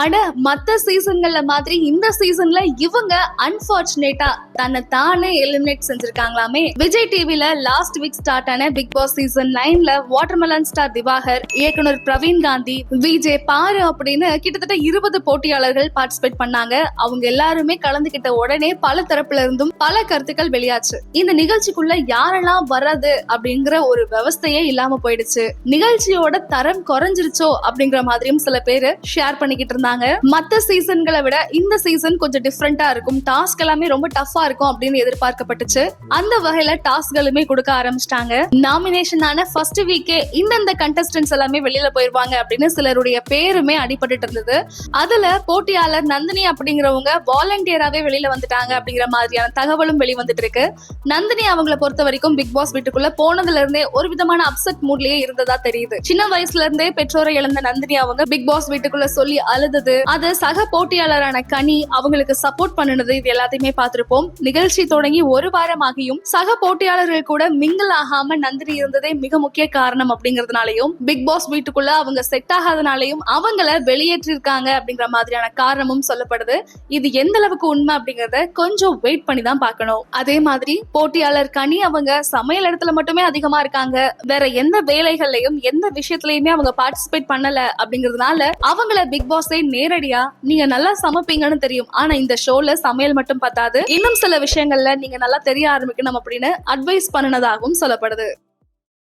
அட மத்த சீசன்கள்ல மாதிரி இந்த சீசன்ல இவங்க அன்பார்ச்சுனேட்டா தன்னை தானே எலிமினேட் செஞ்சிருக்காங்களாமே. விஜய் டிவில லாஸ்ட் வீக் ஸ்டார்ட் ஆன பிக் பாஸ் சீசன் நைன்ல வாட்டர்மெலன் ஸ்டார் திவாகர் இயக்குனர் பிரவீன் காந்தி விஜய் பாரு அப்படின்னு கிட்டத்தட்ட இருபது போட்டியாளர்கள் பார்ட்டிசிபேட் பண்ணாங்க. அவங்க எல்லாருமே கலந்துகிட்ட உடனே பல தரப்புல இருந்தும் பல கருத்துக்கள் வெளியாச்சு. இந்த நிகழ்ச்சிக்குள்ள யாரெல்லாம் வர்றது அப்படிங்கிற ஒரு விவஸ்தையே இல்லாம போயிடுச்சு. நிகழ்ச்சியோட தரம் குறைஞ்சிருச்சோ அப்படிங்கிற மாதிரியும் சில பேரு ஷேர் பண்ணிக்கிட்டு இருந்தாங்க. மத்த சீசன்களை விட இந்த சீசன் கொஞ்சம் டிஃப்ரெண்டா இருக்கும். டாஸ்க் எல்லாமே ரொம்ப டஃபா இருக்கும் அப்படின்னு எதிர்பார்க்கப்பட்டுச்சு. அந்த வகையில டாஸ்க்களுமே கொடுக்க ஆரம்பிச்சிட்டாங்க. நாமினேஷன் ஆன ஃபர்ஸ்ட் வீக்கே இந்தந்த கண்டஸ்டன்ஸ் எல்லாமே வெளியில போயிருவாங்க அப்படின்னு சிலருடைய பேருமே அடிபட்டுட்டு இருந்தது. அதுல போட்டியாளர் நந்தினி அப்படிங்கிறவங்க வாலண்டியராவே வெளியில வந்துட்டாங்க அப்படிங்கிற மாதிரியான தகவலும் வெளிவந்துட்டு இருக்கு. நந்தினி அவங்கள பொறுத்த வரைக்கும் பிக் பாஸ் வீட்டுக்குள்ள போனதுல இருந்தே ஒரு விதமான அப்செட் மூட்லயே இருந்ததா தெரியுது. சின்ன வயசுல இருந்தே பெற்றோரை இழந்த நந்தினி அவங்க பிக் பாஸ் வீட்டுக்குள்ள சொல்லி அழுது நடந்தது. அது சக போட்டியாளரான கனி அவங்களுக்கு சப்போர்ட் பண்ணுனது. இது எல்லாத்தையுமே பார்த்திருப்போம். நிகழ்ச்சி தொடங்கி ஒரு வாரமாகியும் சக போட்டியாளர்கள் கூட மிங்கிள் ஆகாம நந்தினி இருந்ததே மிக முக்கிய காரணம் அப்படிங்கறதுனாலயும் பிக் பாஸ் வீட்டுக்குள்ள அவங்க செட் ஆகாதனாலையும் அவங்கள வெளியேற்றிருக்காங்க அப்படிங்கிற மாதிரியான காரணமும் சொல்லப்படுது. இது எந்த அளவுக்கு உண்மை அப்படிங்கறத கொஞ்சம் வெயிட் பண்ணி தான் பார்க்கணும். அதே மாதிரி போட்டியாளர் கனி அவங்க சமையல் இடத்துல மட்டுமே அதிகமா இருக்காங்க. வேற எந்த வேலைகள்லயும் எந்த விஷயத்திலயுமே அவங்க பார்ட்டிசிபேட் பண்ணல அப்படிங்கறதுனால அவங்கள பிக் பாஸ் நேரடியா நீங்க நல்லா சமைப்பீங்கன்னு தெரியும். ஆனா இந்த ஷோல சமையல் மட்டும் பத்தாது. இன்னும் சில விஷயங்கள்ல நீங்க நல்லா தெரிய ஆரம்பிக்கணும் அப்படின்னு அட்வைஸ் பண்ணுனதாகவும் சொல்லப்படுது.